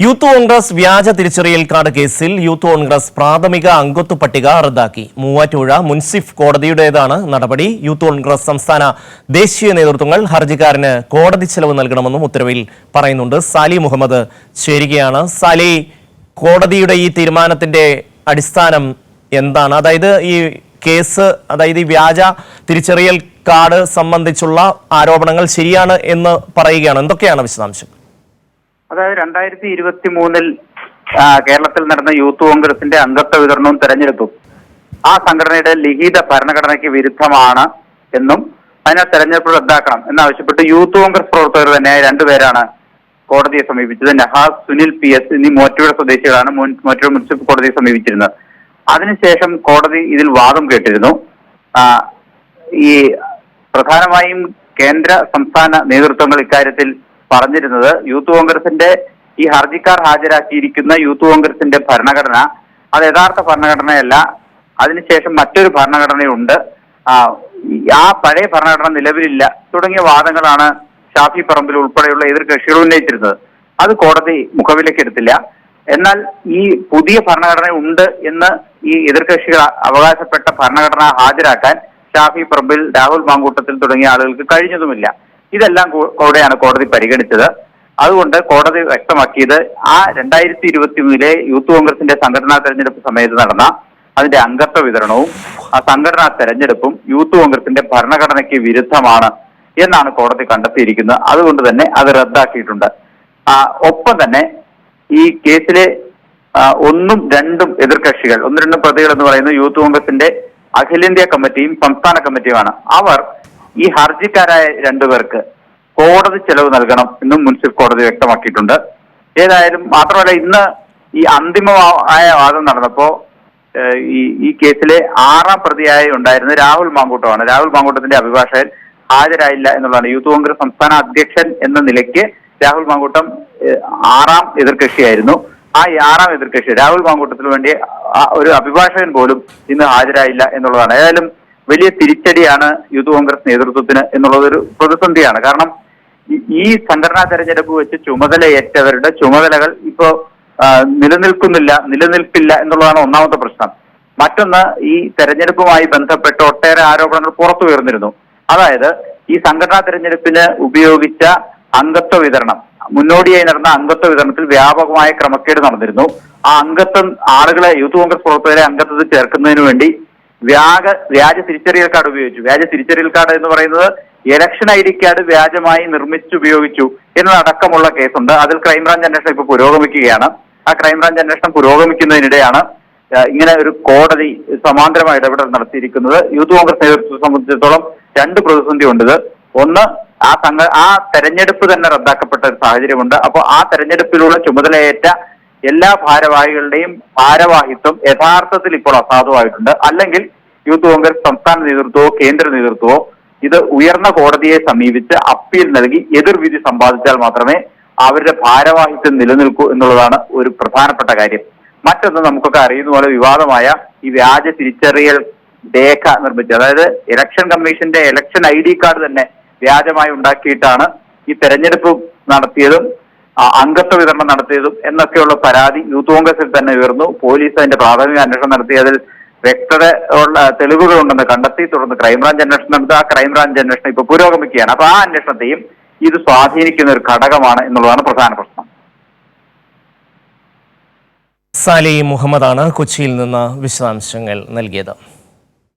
Youth Congress വ്യാജ തിരിച്ചറിയൽ card കേസിൽ യൂത്ത് കോൺഗ്രസ് പ്രാഥമിക അംഗത്വ പട്ടിക റദ്ദാക്കി. മൂവാറ്റുപുഴ മുൻസിഫ് കോടതിയുടേതാണ് നടപടി. യൂത്ത് കോൺഗ്രസ് സംസ്ഥാന ദേശീയ നേതൃത്വങ്ങൾ ഹർജിക്കാരന് കോടതി ചെലവ് നൽകണമെന്നും ഉത്തരവിൽ പറയുന്നുണ്ട്. സാലി മുഹമ്മദ് ചേരുകയാണ്. സാലി കോടതിയുടെ ഈ തീരുമാനത്തിന്റെ അടിസ്ഥാനം എന്താണ്? അതായത് ഈ കേസ് അതായത് ഈ വ്യാജ തിരിച്ചറിയൽ കാർഡ് സംബന്ധിച്ചുള്ള ആരോപണങ്ങൾ ശരിയാണ് എന്ന് പറയുകയാണ്. എന്തൊക്കെയാണ് വിശദാംശം? അതായത് രണ്ടായിരത്തി ഇരുപത്തി മൂന്നിൽ കേരളത്തിൽ നടന്ന യൂത്ത് കോൺഗ്രസിന്റെ അംഗത്വ വിതരണവും തെരഞ്ഞെടുപ്പും ആ സംഘടനയുടെ ലിഖിത ഭരണഘടനയ്ക്ക് വിരുദ്ധമാണ് എന്നും അതിനെ തെരഞ്ഞെടുപ്പ് റദ്ദാക്കണം എന്നാവശ്യപ്പെട്ട് യൂത്ത് കോൺഗ്രസ് പ്രവർത്തകർ തന്നെ രണ്ടുപേരാണ് കോടതിയെ സമീപിച്ചത്. നഹാസ് സുനിൽ പി എസ് എന്നീ മോറ്റൂർ സ്വദേശികളാണ് മോറ്റൂർ മുനിസിപ്പൽ കോടതിയെ സമീപിച്ചിരുന്നത്. അതിനുശേഷം കോടതി ഇതിൽ വാദം കേട്ടിരുന്നു. ഈ പ്രധാനമായും കേന്ദ്ര സംസ്ഥാന നേതൃത്വങ്ങൾ ഇക്കാര്യത്തിൽ പറഞ്ഞിരുന്നത്. യൂത്ത് കോൺഗ്രസിന്റെ ഈ ഹർജിക്കാർ ഹാജരാക്കിയിരിക്കുന്ന യൂത്ത് കോൺഗ്രസിന്റെ ഭരണഘടന അത് യഥാർത്ഥ ഭരണഘടനയല്ല. അതിനുശേഷം മറ്റൊരു ഭരണഘടനയുണ്ട്. ആ, പഴയ ഭരണഘടന നിലവിലില്ല. തുടങ്ങിയ വാദങ്ങളാണ് ഷാഫി പറമ്പിൽ ഉൾപ്പെടെയുള്ള എതിർ കക്ഷികൾ ഉന്നയിച്ചിരുന്നത്. അത് കോടതി മുഖവിലേക്കെടുത്തില്ല എന്നാൽ ഈ പുതിയ ഭരണഘടന ഉണ്ട് എന്ന് ഈ എതിർകക്ഷികൾ അവകാശപ്പെട്ട ഭരണഘടന ഹാജരാക്കാൻ ഷാഫി പറമ്പിൽ രാഹുൽ മാങ്കൂട്ടത്തിൽ തുടങ്ങിയ ആളുകൾക്ക് കഴിഞ്ഞതുമില്ല. ഇതെല്ലാം കൂടെയാണ് കോടതി പരിഗണിച്ചത്. അതുകൊണ്ട് കോടതി വ്യക്തമാക്കിയത് ആ രണ്ടായിരത്തി ഇരുപത്തി മൂന്നിലെ യൂത്ത് കോൺഗ്രസിന്റെ സംഘടനാ തെരഞ്ഞെടുപ്പ് സമയത്ത് നടന്ന അതിന്റെ അംഗത്വ വിതരണവും ആ സംഘടനാ തെരഞ്ഞെടുപ്പും യൂത്ത് കോൺഗ്രസിന്റെ ഭരണഘടനയ്ക്ക് വിരുദ്ധമാണ് എന്നാണ് കോടതി കണ്ടെത്തിയിരിക്കുന്നത്. അതുകൊണ്ട് തന്നെ അത് റദ്ദാക്കിയിട്ടുണ്ട്. ഒപ്പം തന്നെ ഈ കേസിലെ ഒന്നും രണ്ടും എതിർകക്ഷികൾ ഒന്നും രണ്ടും പ്രതികൾ എന്ന് പറയുന്നത് യൂത്ത് കോൺഗ്രസിന്റെ അഖിലേന്ത്യാ കമ്മിറ്റിയും സംസ്ഥാന കമ്മിറ്റിയുമാണ്. അവർ ഈ ഹർജിക്കാരായ രണ്ടുപേർക്ക് കോടതി ചെലവ് നൽകണം എന്നും മുനിസിപ്പൽ കോടതി വ്യക്തമാക്കിയിട്ടുണ്ട്. ഏതായാലും മാത്രമല്ല ഇന്ന് ഈ അന്തിമമായ വാദം നടന്നപ്പോ ഈ ഈ കേസിലെ ആറാം പ്രതിയായി ഉണ്ടായിരുന്ന രാഹുൽ മാങ്കൂട്ടമാണ്. രാഹുൽ മാങ്കൂട്ടത്തിന്റെ അഭിഭാഷകൻ ഹാജരായില്ല എന്നുള്ളതാണ്. യൂത്ത് കോൺഗ്രസ് സംസ്ഥാന അധ്യക്ഷൻ എന്ന നിലയ്ക്ക് രാഹുൽ മാങ്കൂട്ടം ആറാം എതിർകക്ഷിയായിരുന്നു. ആ ആറാം എതിർകക്ഷി രാഹുൽ മാങ്കൂട്ടത്തിന് വേണ്ടി ഒരു അഭിഭാഷകൻ പോലും ഇന്ന് ഹാജരായില്ല എന്നുള്ളതാണ്. ഏതായാലും വലിയ തിരിച്ചടിയാണ് യൂത്ത് കോൺഗ്രസ് നേതൃത്വത്തിന് എന്നുള്ളതൊരു പ്രതിസന്ധിയാണ്. കാരണം ഈ- സംഘടനാ തെരഞ്ഞെടുപ്പ് വെച്ച് ചുമതലയേറ്റവരുടെ ചുമതലകൾ ഇപ്പോ നിലനിൽക്കുന്നില്ല നിലനിൽപ്പില്ല എന്നുള്ളതാണ് ഒന്നാമത്തെ പ്രശ്നം. മറ്റൊന്ന് ഈ തെരഞ്ഞെടുപ്പുമായി ബന്ധപ്പെട്ട് ഒട്ടേറെ ആരോപണങ്ങൾ പുറത്തു ഉയർന്നിരുന്നു അതായത് ഈ സംഘടനാ തെരഞ്ഞെടുപ്പിന് ഉപയോഗിച്ച അംഗത്വ വിതരണം മുന്നോടിയായി നടന്ന അംഗത്വ വിതരണത്തിൽ വ്യാപകമായ ക്രമക്കേട് നടന്നിരുന്നു. ആ അംഗത്വം ആളുകളെ യൂത്ത് കോൺഗ്രസ് പ്രവർത്തകരെ അംഗത്വത്തിൽ ചേർക്കുന്നതിന് വേണ്ടി വ്യാജ വ്യാജ തിരിച്ചറിയൽ കാർഡ് ഉപയോഗിച്ചു. വ്യാജ തിരിച്ചറിയൽ കാർഡ് എന്ന് പറയുന്നത് ഇലക്ഷൻ ഐ ഡി കാർഡ് വ്യാജമായി നിർമ്മിച്ചു നിർമ്മിച്ചുപയോഗിച്ചു എന്നതടക്കമുള്ള കേസുണ്ട്. അതിൽ ക്രൈംബ്രാഞ്ച് അന്വേഷണം ഇപ്പോൾ പുരോഗമിക്കുകയാണ്. ആ ക്രൈംബ്രാഞ്ച് അന്വേഷണം പുരോഗമിക്കുന്നതിനിടെയാണ് ഇങ്ങനെ ഒരു കോടതി സമാന്തരമായ ഇടപെടൽ നടത്തിയിരിക്കുന്നത്. യൂത്ത് കോൺഗ്രസ് നേതൃത്വത്തെ സംബന്ധിച്ചിടത്തോളം രണ്ട് പ്രതിസന്ധി ഉണ്ട് ഒന്ന് ആ സംഘ ആ തെരഞ്ഞെടുപ്പ് തന്നെ റദ്ദാക്കപ്പെട്ട ഒരു സാഹചര്യമുണ്ട്. അപ്പോൾ ആ തെരഞ്ഞെടുപ്പിലുള്ള ചുമതലയേറ്റ എല്ലാ ഭാരവാഹികളുടെയും ഭാരവാഹിത്വം യഥാർത്ഥത്തിൽ ഇപ്പോൾ അസാധുവായിട്ടുണ്ട്. അല്ലെങ്കിൽ യൂത്ത് കോൺഗ്രസ് സംസ്ഥാന നേതൃത്വമോ കേന്ദ്ര നേതൃത്വമോ ഇത് ഉയർന്ന കോടതിയെ സമീപിച്ച് അപ്പീൽ നൽകി എതിർവിധി സമ്പാദിച്ചാൽ മാത്രമേ അവരുടെ ഭാരവാഹിത്വം നിലനിൽക്കൂ എന്നുള്ളതാണ് ഒരു പ്രധാനപ്പെട്ട കാര്യം. മറ്റൊന്ന് നമുക്കൊക്കെ അറിയുന്ന പോലെ വിവാദമായ ഈ വ്യാജ തിരിച്ചറിയൽ രേഖ നിർമ്മിച്ചത് അതായത് ഇലക്ഷൻ കമ്മീഷന്റെ ഇലക്ഷൻ ഐ ഡി കാർഡ് തന്നെ വ്യാജമായി ഉണ്ടാക്കിയിട്ടാണ് ഈ തെരഞ്ഞെടുപ്പ് നടത്തിയതും അംഗത്വ വിതരണം നടത്തിയതും എന്നൊക്കെയുള്ള പരാതി യൂത്ത് കോൺഗ്രസിൽ തന്നെ ഉയർന്നു. പോലീസ് അതിന്റെ പ്രാഥമിക അന്വേഷണം നടത്തി. അതിൽ വ്യക്തത ഉള്ള തെളിവുകളുണ്ടെന്ന് കണ്ടെത്തി. തുടർന്ന് ക്രൈംബ്രാഞ്ച് അന്വേഷണം നടത്തി. ആ ക്രൈംബ്രാഞ്ച് അന്വേഷണം ഇപ്പൊ പുരോഗമിക്കുകയാണ്. അപ്പൊ ആ അന്വേഷണത്തെയും ഇത് സ്വാധീനിക്കുന്ന ഒരു ഘടകമാണ് എന്നുള്ളതാണ് പ്രധാന പ്രശ്നം. സാലി മുഹമ്മദാണ് കൊച്ചിയിൽ നിന്ന് വിശദാംശങ്ങൾ നൽകിയത്.